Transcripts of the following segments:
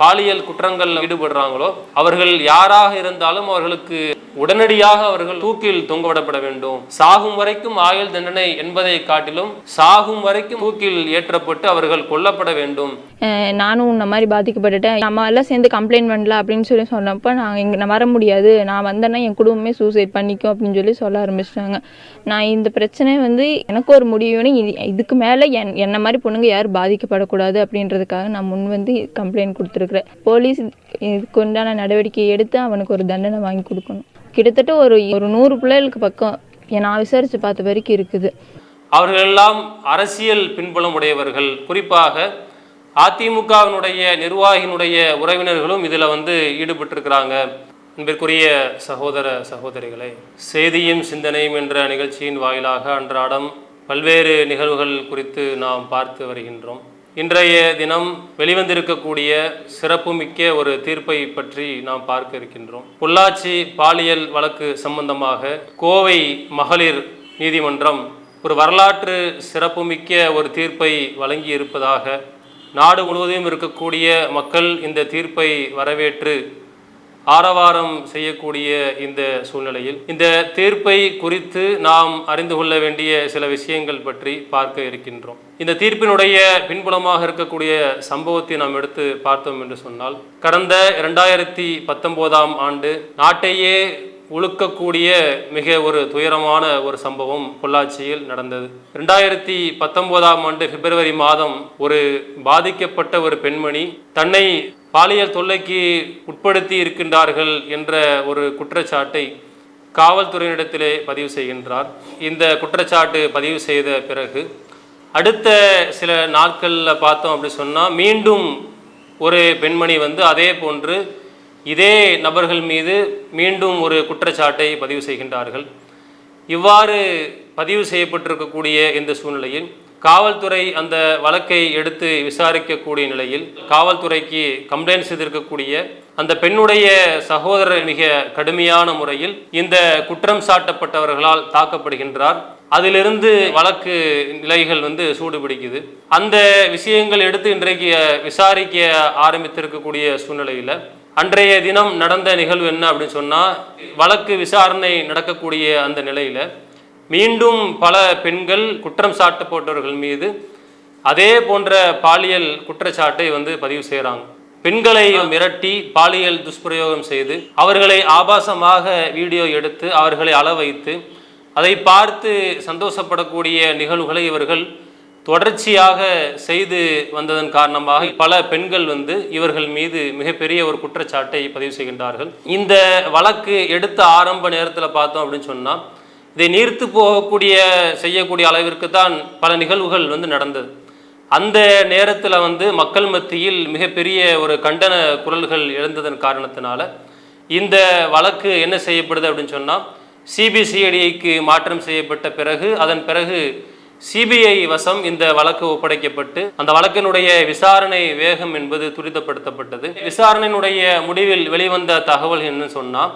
பாலியல் குற்றங்கள் ஈடுபடுறாங்களோ அவர்கள் யாராக இருந்தாலும் அவர்களுக்கு உடனடியாக அவர்கள் தூக்கில் தொங்கவிடப்பட வேண்டும். சாகும் வரைக்கும் ஆயுள் தண்டனை என்பதை காட்டிலும் சாகும் வரைக்கும் தூக்கில் ஏற்றப்பட்டு அவர்கள் கொல்லப்பட வேண்டும். நானும் இந்த மாதிரி பாதிக்கப்பட்டுட்டேன். நம்ம எல்லாம் சேர்ந்து கம்ப்ளைண்ட் பண்ணல அப்படின்னு சொல்லி சொன்னப்போ நான் இங்கே நான் வர முடியாது. நான் வந்தேன்னா என் குடும்பமே சூசைட் பண்ணிக்கும் அப்படின்னு சொல்லி சொல்ல ஆரம்பிச்சிட்டாங்க. நான் இந்த பிரச்சனை வந்து எனக்கு ஒரு முடிவுன்னு இது- இதுக்கு மேலே என் என்ன மாதிரி பொண்ணுங்க யாரும் பாதிக்கப்படக்கூடாது அப்படின்றதுக்காக நான் முன் வந்து கம்ப்ளைண்ட் கொடுத்துருக்குறேன் போலீஸ் இதுக்கு உண்டான நடவடிக்கை எடுத்து அவனுக்கு ஒரு தண்டனை வாங்கி கொடுக்கணும். கிட்டத்தட்ட ஒரு ஒரு நூறு பிள்ளைகளுக்கு பக்கம் நான் விசாரித்து பார்த்த வரைக்கும் இருக்குது. அவர்களெல்லாம் அரசியல் பின்புலம் உடையவர்கள். குறிப்பாக அதிமுகவினுடைய நிர்வாகியினுடைய உறவினர்களும் இதில் வந்து ஈடுபட்டிருக்கிறாங்க. அன்பிற்குரிய சகோதர சகோதரிகளே செய்தியும் சிந்தனையும் என்ற நிகழ்ச்சியின் வாயிலாக அன்றாடம் பல்வேறு நிகழ்வுகள் குறித்து நாம் பார்த்து வருகின்றோம். இன்றைய தினம் வெளிவந்திருக்கக்கூடிய சிறப்புமிக்க ஒரு தீர்ப்பை பற்றி நாம் பார்க்க இருக்கின்றோம். பொள்ளாச்சி பாலியல் வழக்கு சம்பந்தமாக கோவை மகளிர் நீதிமன்றம் ஒரு வரலாற்று சிறப்புமிக்க ஒரு தீர்ப்பை வழங்கி இருப்பதாக நாடு முழுவதும் இருக்கக்கூடிய மக்கள் இந்த தீர்ப்பை வரவேற்று ஆரவாரம் செய்யக்கூடிய இந்த சூழ்நிலையில் இந்த தீர்ப்பை குறித்து நாம் அறிந்து கொள்ள வேண்டிய சில விஷயங்கள் பற்றி பார்க்க இருக்கின்றோம். இந்த தீர்ப்பினுடைய பின்புலமாக இருக்கக்கூடிய சம்பவத்தை நாம் எடுத்து பார்த்தோம் என்று சொன்னால் கடந்த இரண்டாயிரத்தி பத்தொன்பதாம் ஆண்டு நாட்டையே உழுக்கக்கூடிய மிக ஒரு துயரமான ஒரு சம்பவம் பொள்ளாச்சியில் நடந்தது. ரெண்டாயிரத்தி பத்தொன்பதாம் ஆண்டு பிப்ரவரி மாதம் ஒரு பாதிக்கப்பட்ட ஒரு பெண்மணி தன்னை பாலியல் தொல்லைக்கு உட்படுத்தி இருக்கின்றார்கள் என்ற ஒரு குற்றச்சாட்டை காவல்துறையினிடத்திலே பதிவு செய்கின்றார். இந்த குற்றச்சாட்டு பதிவு செய்த பிறகு அடுத்த சில நாட்களில் பார்த்தோம் அப்படி சொன்னால் மீண்டும் ஒரு பெண்மணி வந்து அதே போன்று இதே நபர்கள் மீது மீண்டும் ஒரு குற்றச்சாட்டை பதிவு செய்கின்றார்கள். இவ்வாறு பதிவு செய்யப்பட்டிருக்கக்கூடிய இந்த சூழ்நிலையில் காவல்துறை அந்த வழக்கை எடுத்து விசாரிக்கக்கூடிய நிலையில் காவல்துறைக்கு கம்ப்ளைண்ட் செய்திருக்கக்கூடிய அந்த பெண்ணுடைய சகோதரர் மிக கடுமையான முறையில் இந்த குற்றம் சாட்டப்பட்டவர்களால் தாக்கப்படுகின்றார். அதிலிருந்து வழக்கு நிலைகள் வந்து சூடுபிடிக்குது. அந்த விஷயங்கள் எடுத்து இன்றைக்கு விசாரிக்க ஆரம்பித்திருக்கக்கூடிய சூழ்நிலையில் அன்றைய தினம் நடந்த நிகழ்வு என்ன அப்படின்னு சொன்னால் வழக்கு விசாரணை நடக்கக்கூடிய அந்த நிலையில் மீண்டும் பல பெண்கள் குற்றம் சாட்டப்பட்டவர்கள் மீது அதே போன்ற பாலியல் குற்றச்சாட்டை வந்து பதிவு செய்கிறாங்க. பெண்களை மிரட்டி பாலியல் துஷ்பிரயோகம் செய்து அவர்களை ஆபாசமாக வீடியோ எடுத்து அவர்களை அள வைத்து அதை பார்த்து சந்தோஷப்படக்கூடிய நிகழ்வுகளை இவர்கள் தொடர்ச்சியாக செய்து வந்ததன் காரணமாக பல பெண்கள் வந்து இவர்கள் மீது மிகப்பெரிய ஒரு குற்றச்சாட்டை பதிவு செய்கின்றார்கள். இந்த வழக்கு எடுத்த ஆரம்ப நேரத்தில் பார்த்தோம் அப்படின்னு சொன்னால் இதை நீர்த்து போகக்கூடிய செய்யக்கூடிய அளவிற்கு தான் பல நிகழ்வுகள் வந்து நடந்தது. அந்த நேரத்தில் வந்து மக்கள் மத்தியில் மிகப்பெரிய ஒரு கண்டன குரல்கள் எழுந்ததன் காரணத்தினால இந்த வழக்கு என்ன செய்யப்படுது அப்படின்னு சொன்னால் சிபிசிஐடிக்கு மாற்றம் செய்யப்பட்ட பிறகு அதன் பிறகு சிபிஐ வசம் இந்த வழக்கு ஒப்படைக்கப்பட்டு அந்த வழக்கினுடைய விசாரணை வேகம் என்பது துரிதப்படுத்தப்பட்டது. விசாரணையினுடைய முடிவில் வெளிவந்த தகவல் என்ன சொன்னால்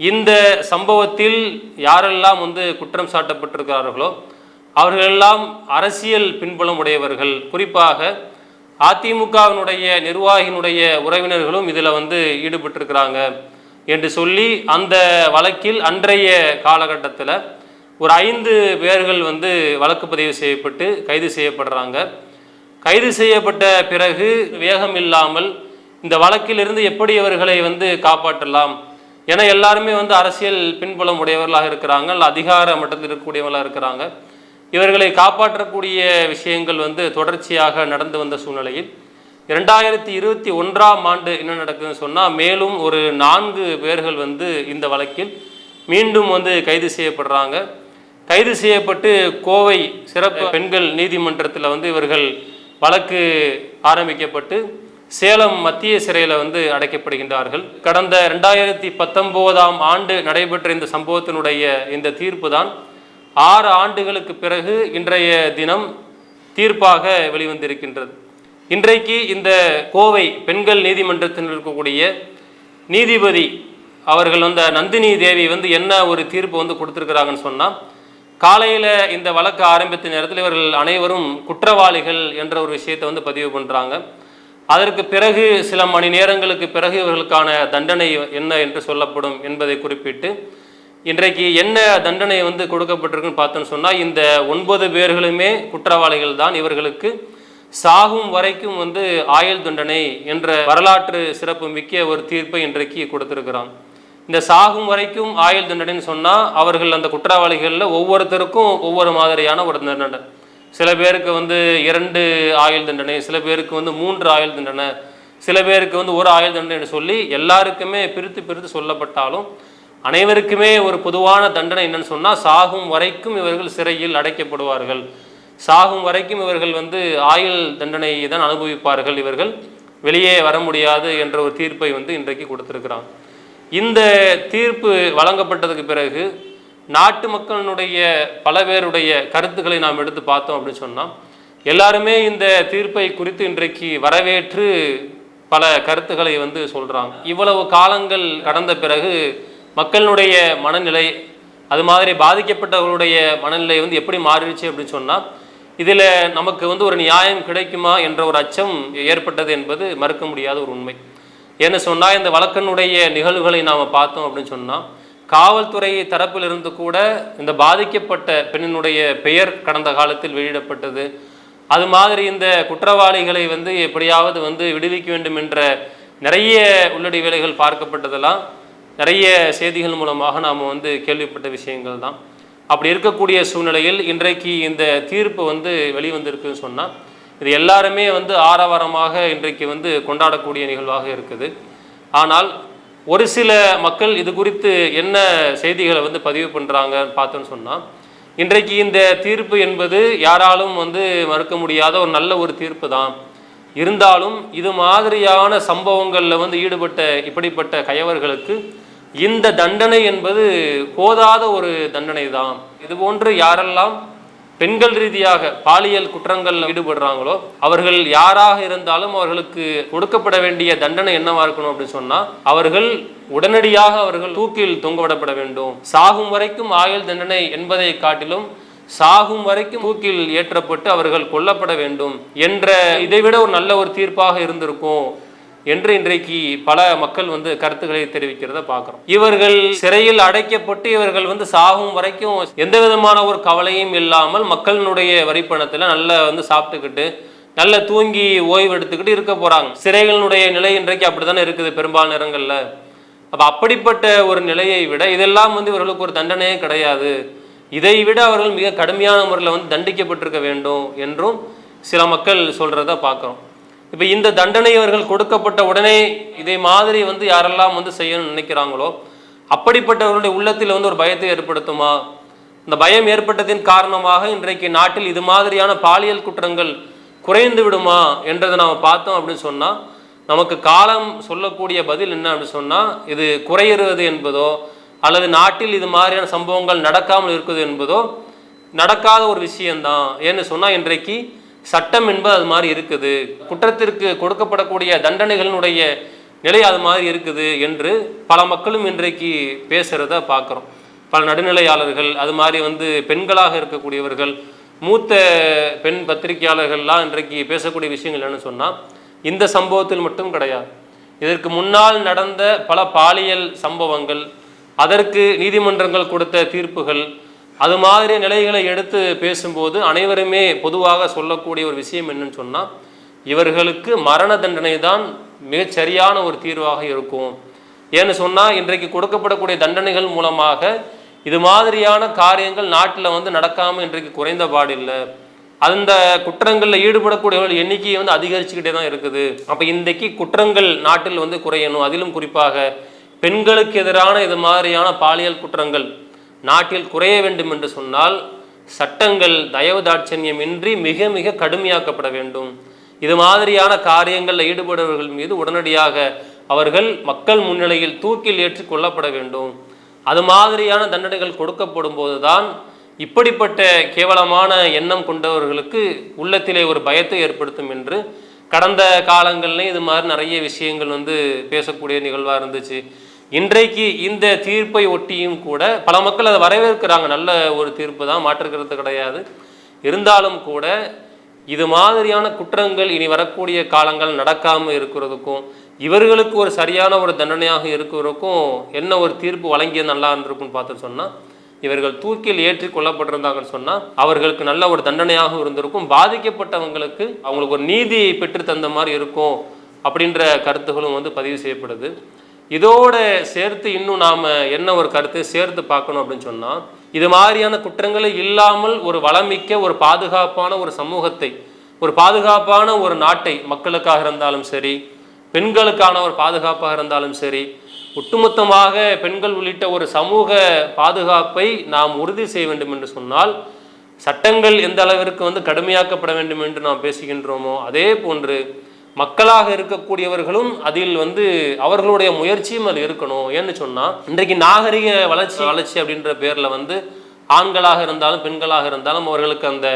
இந்த சம்பவத்தில் யாரெல்லாம் வந்து குற்றம் சாட்டப்பட்டிருக்கிறார்களோ அவர்களெல்லாம் அரசியல் பின்புலம் உடையவர்கள். குறிப்பாக அதிமுகவினுடைய நிர்வாகியினுடைய உறவினர்களும் இதில் வந்து ஈடுபட்டிருக்கிறாங்க என்று சொல்லி அந்த வழக்கில் அன்றைய காலகட்டத்தில் ஒரு ஐந்து பேர்கள் வந்து வழக்கு பதிவு செய்யப்பட்டு கைது செய்யப்படுறாங்க. கைது செய்யப்பட்ட பிறகு வேகம் இல்லாமல் இந்த வழக்கிலிருந்து எப்படி அவர்களை வந்து காப்பாற்றலாம்? ஏன்னா எல்லாருமே வந்து அரசியல் பின்புலம் உடையவர்களாக இருக்கிறாங்க இல்லை அதிகார மட்டத்தில் இருக்கக்கூடியவர்களாக இருக்கிறாங்க. இவர்களை காப்பாற்றக்கூடிய விஷயங்கள் வந்து தொடர்ச்சியாக நடந்து வந்த சூழ்நிலையில் இரண்டாயிரத்தி இருபத்தி ஒன்றாம் ஆண்டு என்ன நடக்குதுன்னு சொன்னால் மேலும் ஒரு நான்கு பேர்கள் வந்து இந்த வழக்கில் மீண்டும் வந்து கைது செய்யப்படுறாங்க. கைது செய்யப்பட்டு கோவை சிறப்பு பெண்கள் நீதிமன்றத்தில் வந்து இவர்கள் வழக்கு ஆரம்பிக்கப்பட்டு சேலம் மத்திய சிறையில் வந்து அடைக்கப்படுகின்றார்கள். கடந்த ரெண்டாயிரத்தி பத்தொம்போதாம் ஆண்டு நடைபெற்ற இந்த சம்பவத்தினுடைய இந்த தீர்ப்பு தான் ஆறு ஆண்டுகளுக்கு பிறகு இன்றைய தினம் தீர்ப்பாக வெளிவந்திருக்கின்றது. இன்றைக்கு இந்த கோவை பெண்கள் நீதிமன்றத்தில் இருக்கக்கூடிய நீதிபதி அவர்கள் வந்து நந்தினி தேவி வந்து என்ன ஒரு தீர்ப்பு வந்து கொடுத்துருக்குறாங்கன்னு சொன்னால் காலையில் இந்த வழக்கு ஆரம்பித்த நேரத்தில் இவர்கள் அனைவரும் குற்றவாளிகள் என்ற ஒரு விஷயத்தை வந்து பதிவு பண்ணுறாங்க அதற்கு பிறகு சில மணி நேரங்களுக்கு பிறகு இவர்களுக்கான தண்டனை என்ன என்று சொல்லப்படும் என்பதை குறிப்பிட்டு இன்றைக்கு என்ன தண்டனை வந்து கொடுக்கப்பட்டிருக்குன்னு பார்த்தோன்னு சொன்னால் இந்த ஒன்பது பேர்களுமே குற்றவாளிகள் தான். இவர்களுக்கு சாகும் வரைக்கும் வந்து ஆயுள் தண்டனை என்ற வரலாற்று சிறப்பு மிக்க ஒரு தீர்ப்பை இன்றைக்கு கொடுத்துருக்கிறான். இந்த சாகும் வரைக்கும் ஆயுள் தண்டனைன்னு சொன்னால் அவர்கள் அந்த குற்றவாளிகளில் ஒவ்வொருத்தருக்கும் ஒவ்வொரு மாதிரியான ஒரு தண்டனை. சில பேருக்கு வந்து இரண்டு ஆயுள் தண்டனை சில பேருக்கு வந்து மூன்று ஆயுள் தண்டனை சில பேருக்கு வந்து ஒரு ஆயுள் தண்டனை சொல்லி எல்லாருக்குமே பிரித்து பிரித்து சொல்லப்பட்டாலும் அனைவருக்குமே ஒரு பொதுவான தண்டனை என்னன்னு சொன்னால் சாகும் வரைக்கும் இவர்கள் சிறையில் அடைக்கப்படுவார்கள். சாகும் வரைக்கும் இவர்கள் வந்து ஆயுள் தண்டனையை தான் அனுபவிப்பார்கள். இவர்கள் வெளியே வர முடியாது என்ற ஒரு தீர்ப்பை வந்து இன்றைக்கு கொடுத்துருக்கிறான் இந்த தீர்ப்பு வழங்கப்பட்டதுக்கு பிறகு நாட்டு மக்களினுடைய பல பேருடைய கருத்துக்களை நாம் எடுத்து பார்த்தோம் அப்படின்னு சொன்னால் எல்லாருமே இந்த தீர்ப்பை குறித்து இன்றைக்கு வரவேற்று பல கருத்துக்களை வந்து சொல்கிறாங்க இவ்வளவு காலங்கள் கடந்த பிறகு மக்களினுடைய மனநிலை அது மாதிரி பாதிக்கப்பட்டவர்களுடைய மனநிலை வந்து எப்படி மாறிடுச்சு அப்படின்னு சொன்னால் இதில் நமக்கு வந்து ஒரு நியாயம் கிடைக்குமா என்ற ஒரு அச்சம் ஏற்பட்டது என்பது மறுக்க முடியாத ஒரு உண்மை. ஏன்னு சொன்னால் இந்த வழக்கனுடைய நிகழ்வுகளை நாம் பார்த்தோம் அப்படின்னு சொன்னால் காவல்துறை தரப்பிலிருந்து கூட இந்த பாதிக்கப்பட்ட பெண்ணினுடைய பெயர் கடந்த காலத்தில் வெளியிடப்பட்டது. அது மாதிரி இந்த குற்றவாளிகளை வந்து எப்படியாவது வந்து விடுவிக்க வேண்டும் என்ற நிறைய உள்ளடி வேலைகள் பார்க்கப்பட்டதெல்லாம் நிறைய செய்திகள் மூலமாக நாம் வந்து கேள்விப்பட்ட விஷயங்கள் தான். அப்படி இருக்கக்கூடிய சூழ்நிலையில் இன்றைக்கு இந்த தீர்ப்பு வந்து வெளிவந்திருக்குன்னு சொன்னால் இது எல்லாருமே வந்து ஆரவாரமாக இன்றைக்கு வந்து கொண்டாடக்கூடிய நிகழ்வாக இருக்குது. ஆனால் ஒரு சில மக்கள் இது குறித்து என்ன செய்திகளை வந்து பதிவு பண்ணுறாங்கன்னு பார்த்தோன்னு சொன்னால் இன்றைக்கு இந்த தீர்ப்பு என்பது யாராலும் வந்து மறுக்க முடியாத ஒரு நல்ல ஒரு தீர்ப்பு தான். இருந்தாலும் இது மாதிரியான சம்பவங்களில் வந்து ஈடுபட்ட இப்படிப்பட்ட கயவர்களுக்கு இந்த தண்டனை என்பது போதாத ஒரு தண்டனை தான். இது போன்று யாரெல்லாம் பெண்கள் ரீதியாக பாலியல் குற்றங்கள் ஈடுபடுறாங்களோ அவர்கள் யாராக இருந்தாலும் அவர்களுக்கு கொடுக்கப்பட வேண்டிய தண்டனை என்னவா இருக்கணும் அப்படின்னு சொன்னா அவர்கள் உடனடியாக அவர்கள் தூக்கில் தொங்கவிடப்பட வேண்டும். சாகும் வரைக்கும் ஆயுள் தண்டனை என்பதை காட்டிலும் சாகும் வரைக்கும் தூக்கில் ஏற்றப்பட்டு அவர்கள் கொல்லப்பட வேண்டும் என்ற இதைவிட ஒரு நல்ல ஒரு தீர்ப்பாக இருந்திருக்கும். என்று இன்றைக்கு பல மக்கள் வந்து கருத்துக்களை தெரிவிக்கிறத பார்க்குறோம். இவர்கள் சிறையில் அடைக்கப்பட்டு இவர்கள் வந்து சாகும் வரைக்கும் எந்த விதமான ஒரு கவலையும் இல்லாமல் மக்களினுடைய வரிப்பணத்தில் நல்லா வந்து சாப்பிட்டுக்கிட்டு நல்ல தூங்கி ஓய்வு எடுத்துக்கிட்டு இருக்க போகிறாங்க சிறைகளினுடைய நிலை இன்றைக்கு அப்படித்தானே இருக்குது பெரும்பாலான நேரங்களில். அப்போ அப்படிப்பட்ட ஒரு நிலையை விட இதெல்லாம் வந்து இவர்களுக்கு ஒரு தண்டனையே கிடையாது. இதை விட அவர்கள் மிக கடுமையான முறையில் வந்து தண்டிக்கப்பட்டிருக்க வேண்டும் என்றும் சில மக்கள் சொல்கிறத பார்க்குறோம். இப்போ இந்த தண்டனை அவர்கள் கொடுக்கப்பட்ட உடனே இதே மாதிரி வந்து யாரெல்லாம் வந்து செய்யணும்னு நினைக்கிறாங்களோ அப்படிப்பட்டவர்களுடைய உள்ளத்தில் வந்து ஒரு பயத்தை ஏற்படுத்துமா? இந்த பயம் ஏற்பட்டதின் காரணமாக இன்றைக்கு நாட்டில் இது மாதிரியான பாலியல் குற்றங்கள் குறைந்து விடுமா என்றதை நாம் பார்த்தோம் அப்படின்னு சொன்னால் நமக்கு காலம் சொல்லக்கூடிய பதில் என்ன அப்படின்னு சொன்னால் இது குறையிறது என்பதோ அல்லது நாட்டில் இது மாதிரியான சம்பவங்கள் நடக்காமல் இருக்குது என்பதோ நடக்காத ஒரு விஷயம்தான். ஏன்னு சொன்னால் இன்றைக்கு சட்டம் என்பது அது மாதிரி இருக்குது. குற்றத்திற்கு கொடுக்கப்படக்கூடிய தண்டனைகளினுடைய நிலை அது மாதிரி இருக்குது என்று பல மக்களும் இன்றைக்கு பேசுகிறத பார்க்குறோம். பல நடுநிலையாளர்கள் அது மாதிரி வந்து பெண்களாக இருக்கக்கூடியவர்கள் மூத்த பெண் பத்திரிகையாளர்கள்லாம் இன்றைக்கு பேசக்கூடிய விஷயங்கள் என்னன்னு சொன்னால் இந்த சம்பவத்தில் மட்டும் கிடையாது. இதற்கு முன்னால் நடந்த பல பாலியல் சம்பவங்கள் அதற்கு நீதிமன்றங்கள் கொடுத்த தீர்ப்புகள் அது மாதிரி நிலைகளை எடுத்து பேசும்போது அனைவருமே பொதுவாக சொல்லக்கூடிய ஒரு விஷயம் என்னன்னு சொன்னால் இவர்களுக்கு மரண தண்டனை தான் மிகச்சரியான ஒரு தீர்வாக இருக்கும். ஏன்னு சொன்னால் இன்றைக்கு கொடுக்கப்படக்கூடிய தண்டனைகள் மூலமாக இது மாதிரியான காரியங்கள் நாட்டில் வந்து நடக்காமல் இன்றைக்கு குறைந்த பாடில்லை. அந்த குற்றங்களில் ஈடுபடக்கூடியவர்கள் எண்ணிக்கை வந்து அதிகரிச்சுக்கிட்டே தான் இருக்குது. அப்போ இன்றைக்கு குற்றங்கள் நாட்டில் வந்து குறையணும். அதிலும் குறிப்பாக பெண்களுக்கு எதிரான இது மாதிரியான பாலியல் குற்றங்கள் நாட்டில் குறைய வேண்டும் என்று சொன்னால் சட்டங்கள் தயவு தாட்சண்யமின்றி மிக மிக கடுமையாக்கப்பட வேண்டும். இது மாதிரியான காரியங்களில் ஈடுபடுபவர்கள் மீது உடனடியாக அவர்கள் மக்கள் முன்னிலையில் தூக்கில் ஏற்றி கொள்ளப்பட வேண்டும். அது மாதிரியான தண்டனைகள் கொடுக்கப்படும் போதுதான் இப்படிப்பட்ட கேவலமான எண்ணம் கொண்டவர்களுக்கு உள்ளத்திலே ஒரு பயத்தை ஏற்படுத்தும் என்று கடந்த காலங்களிலே இது மாதிரி நிறைய விஷயங்கள் வந்து பேசக்கூடிய நிகழ்வாக இருந்துச்சு. இன்றைக்கு இந்த தீர்ப்பை ஒட்டியும் கூட பல மக்கள் அதை வரவேற்கிறாங்க. நல்ல ஒரு தீர்ப்பு தான். மாற்றுக்கிறது கிடையாது. இருந்தாலும் கூட இது மாதிரியான குற்றங்கள் இனி வரக்கூடிய காலங்கள் நடக்காமல் இருக்கிறதுக்கும் இவர்களுக்கு ஒரு சரியான ஒரு தண்டனையாக இருக்கிறதுக்கும் என்ன ஒரு தீர்ப்பு வழங்கியது நல்லா இருந்திருக்கும்னு பார்த்து சொன்னால் இவர்கள் தூக்கில் ஏற்றி கொல்லப்பட்டிருந்தாங்கன்னு சொன்னால் அவர்களுக்கு நல்ல ஒரு தண்டனையாக இருந்திருக்கும். பாதிக்கப்பட்டவங்களுக்கு அவங்களுக்கு ஒரு நீதி பெற்று தந்த மாதிரி இருக்கும் அப்படின்ற கருத்துகளும் வந்து பதிவு செய்யப்படுது. இதோட சேர்த்து இன்னும் நாம் என்ன ஒரு கருத்தை? சேர்த்து பார்க்கணும் அப்படின்னு சொன்னால் இது மாதிரியான குற்றங்களே இல்லாமல் ஒரு வளமிக்க ஒரு பாதுகாப்பான ஒரு சமூகத்தை ஒரு பாதுகாப்பான ஒரு நாட்டை மக்களுக்காக இருந்தாலும் சரி பெண்களுக்கான ஒரு பாதுகாப்பாக இருந்தாலும் சரி ஒட்டுமொத்தமாக பெண்கள் உள்ளிட்ட ஒரு சமூக பாதுகாப்பை நாம் உறுதி செய்ய வேண்டும் என்று சொன்னால் சட்டங்கள் எந்த அளவிற்கு வந்து கடுமையாக்கப்பட வேண்டும் என்று நாம் பேசுகின்றோமோ அதே போன்று மக்களாக இருக்கக்கூடியவர்களும் அதில் வந்து அவர்களுடைய முயற்சியும் அது இருக்கணும். ஏன்னு சொன்னால் இன்றைக்கு நாகரிக வளர்ச்சி வளர்ச்சி அப்படின்ற பேரில் வந்து ஆண்களாக இருந்தாலும் பெண்களாக இருந்தாலும் அவர்களுக்கு அந்த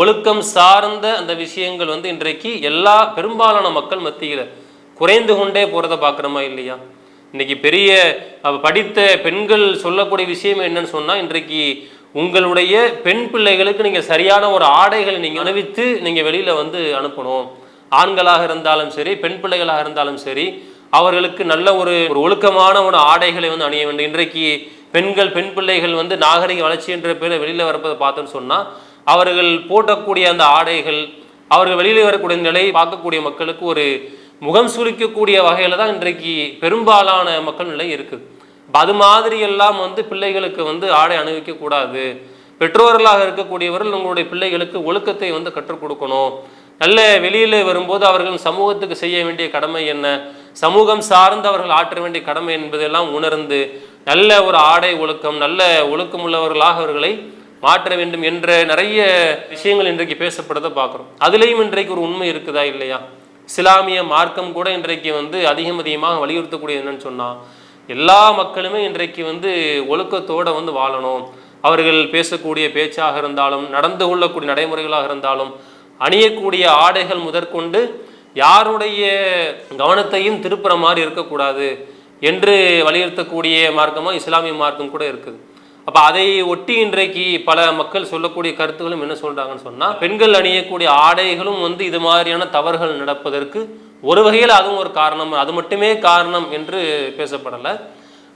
ஒழுக்கம் சார்ந்த அந்த விஷயங்கள் வந்து இன்றைக்கு எல்லா பெரும்பாலான மக்கள் மத்தியில் குறைந்து கொண்டே போகிறத பார்க்குறோமா இல்லையா? இன்றைக்கி பெரிய அவ படித்த பெண்கள் சொல்லக்கூடிய விஷயம் என்னன்னு சொன்னால் இன்றைக்கு உங்களுடைய பெண் பிள்ளைகளுக்கு நீங்கள் சரியான ஒரு ஆடைகளை நீங்கள் அணிவித்து நீங்கள் வெளியில் வந்து அனுப்பணும். ஆண்களாக இருந்தாலும் சரி பெண் பிள்ளைகளாக இருந்தாலும் சரி அவர்களுக்கு நல்ல ஒரு ஒரு ஒழுக்கமான ஒரு ஆடைகளை வந்து அணிய வேண்டும். இன்றைக்கு பெண்கள் பெண் பிள்ளைகள் வந்து நாகரிக வளர்ச்சி என்ற பேரில் வெளியில் வரப்பதை பார்த்தோன்னு சொன்னால் அவர்கள் போட்டக்கூடிய அந்த ஆடைகள் அவர்கள் வெளியில் வரக்கூடிய நிலையை பார்க்கக்கூடிய மக்களுக்கு ஒரு முகம் சுருக்கக்கூடிய வகையில் தான் இன்றைக்கு பெரும்பாலான மக்கள் நிலை இருக்குது. அது மாதிரி எல்லாம் வந்து பிள்ளைகளுக்கு வந்து ஆடை அணிவிக்கக்கூடாது. பெற்றோர்களாக இருக்கக்கூடியவர்கள் உங்களுடைய பிள்ளைகளுக்கு ஒழுக்கத்தை வந்து கற்றுக் கொடுக்கணும். நல்ல வெளியில் வரும்போது அவர்கள் சமூகத்துக்கு செய்ய வேண்டிய கடமை என்ன? சமூகம் சார்ந்து அவர்கள் ஆற்ற வேண்டிய கடமை என்பதெல்லாம் உணர்ந்து நல்ல ஒரு ஆடை ஒழுக்கம் நல்ல ஒழுக்கம் உள்ளவர்களாக அவர்களை மாற்ற வேண்டும் என்ற நிறைய விஷயங்கள் இன்றைக்கு பேசப்படுறதை பார்க்குறோம். அதுலேயும் இன்றைக்கு ஒரு உண்மை இருக்குதா இல்லையா? இஸ்லாமிய மார்க்கம் கூட இன்றைக்கு வந்து அதிகம் அதிகமாக வலியுறுத்தக்கூடிய என்னன்னு சொன்னால் எல்லா மக்களுமே இன்றைக்கு வந்து ஒழுக்கத்தோட வந்து வாழணும். அவர்கள் பேசக்கூடிய பேச்சாக இருந்தாலும் நடந்து கொள்ளக்கூடிய நடைமுறைகளாக இருந்தாலும் அணியக்கூடிய ஆடைகள் முதற்கொண்டு யாருடைய கவனத்தையும் திருப்புற மாதிரி இருக்கக்கூடாது என்று வலியுறுத்தக்கூடிய மார்க்கமாக இஸ்லாமிய மார்க்கம் கூட இருக்குது. அப்போ அதை ஒட்டி இன்றைக்கு பல மக்கள் சொல்லக்கூடிய கருத்துகளும் என்ன சொல்கிறாங்கன்னு சொன்னால் பெண்கள் அணியக்கூடிய ஆடைகளும் வந்து இது மாதிரியான தவறுகள் நடப்பதற்கு ஒரு வகையில் அதுவும் ஒரு காரணம் அது மட்டுமே காரணம் என்று பேசப்படலை.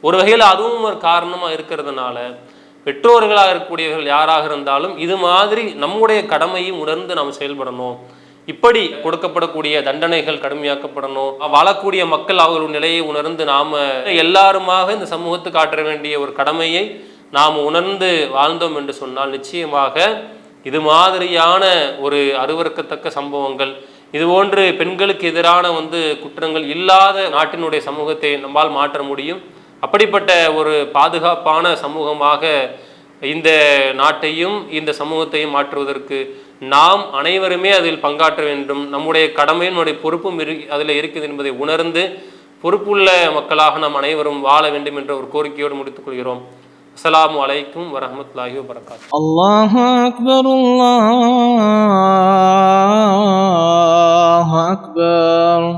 ஒரு வகையில் அதுவும் ஒரு காரணமாக இருக்கிறதுனால பெற்றோர்களாக இருக்கக்கூடியவர்கள் யாராக இருந்தாலும் இது மாதிரி நம்முடைய கடமையும் உணர்ந்து நாம் செயல்படணும். இப்படி கொடுக்கப்படக்கூடிய தண்டனைகள் கடுமையாக்கப்படணும். வாழக்கூடிய மக்கள் அவர்களுடைய நிலையை உணர்ந்து நாம் எல்லாருமாக இந்த சமூகத்துக்கு ஆற்ற வேண்டிய ஒரு கடமையை நாம் உணர்ந்து வாழ்ந்தோம் என்று சொன்னால் நிச்சயமாக இது மாதிரியான ஒரு அருவருக்கத்தக்க சம்பவங்கள் இது போன்று பெண்களுக்கு எதிரான வந்து குற்றங்கள் இல்லாத நாட்டினுடைய சமூகத்தை நம்மால் மாற்ற முடியும். அப்படிப்பட்ட ஒரு பாதுகாப்பான சமூகமாக இந்த நாட்டையும் இந்த சமூகத்தையும் மாற்றுவதற்கு நாம் அனைவருமே அதில் பங்காற்ற வேண்டும். நம்முடைய கடமையும் நம்முடைய பொறுப்பும் இரு அதில் இருக்குது என்பதை உணர்ந்து பொறுப்புள்ள மக்களாக நாம் அனைவரும் வாழ வேண்டும் என்ற ஒரு கோரிக்கையோடு முடித்துக்கொள்கிறோம் அஸ்லாம் வலைக்கும் வரமத்துல்லாஹி வரகாத் அல்லாஹ் அக்பர் அல்லாஹ் அக்பர்.